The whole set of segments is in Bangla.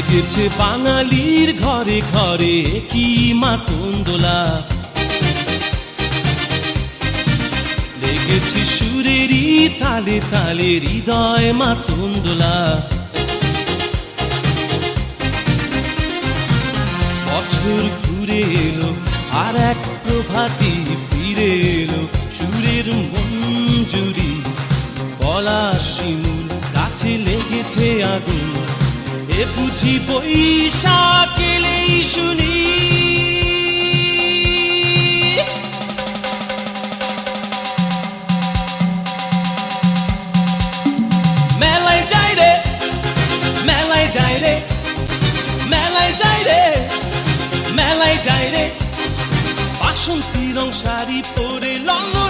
লেগেছে বাঙালির ঘরে ঘরে কি মাতন্দোলা লেগেছে সুরেরই তালে তালে হৃদয় মাতন্দোলা বছর ঘুরে এলো, আর এক প্রভাতি ফিরে এলো। সুরের মঞ্জুরি গলা শিমুল, গাছে লেগেছে আগুন। এ বুঝি বৈশাখ এলেই শুনি। মেলায় রে বাসন্তী রং শাড়ি পরে লঙ্গনারা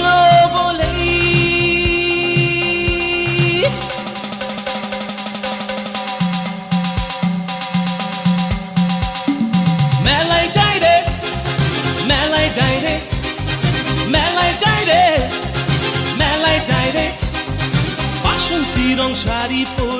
এলো বলেই। মেলায় যাই রে মেলায় যাই রে মেলায় যাই রে মেলায় শাড়ি পরে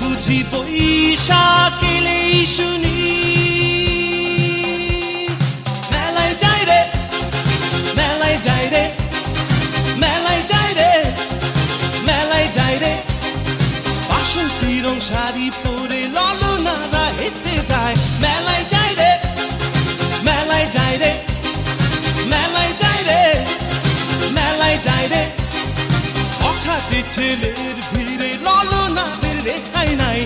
বুঝি বৈশাখ এলেই শুনি। মেলায় যাই রে, মেলায় যাই রে, মেলায় যাই রে, মেলায় যাই রে। বাসন্তী রং শাড়ি পরে ললনারা হেঁটে যায়। মেলায় যাই রে, মেলায় যাই রে, মেলায় যাই রে, মেলায় যাই রে। অখাতে ছেলের ভিড়ে れ合えない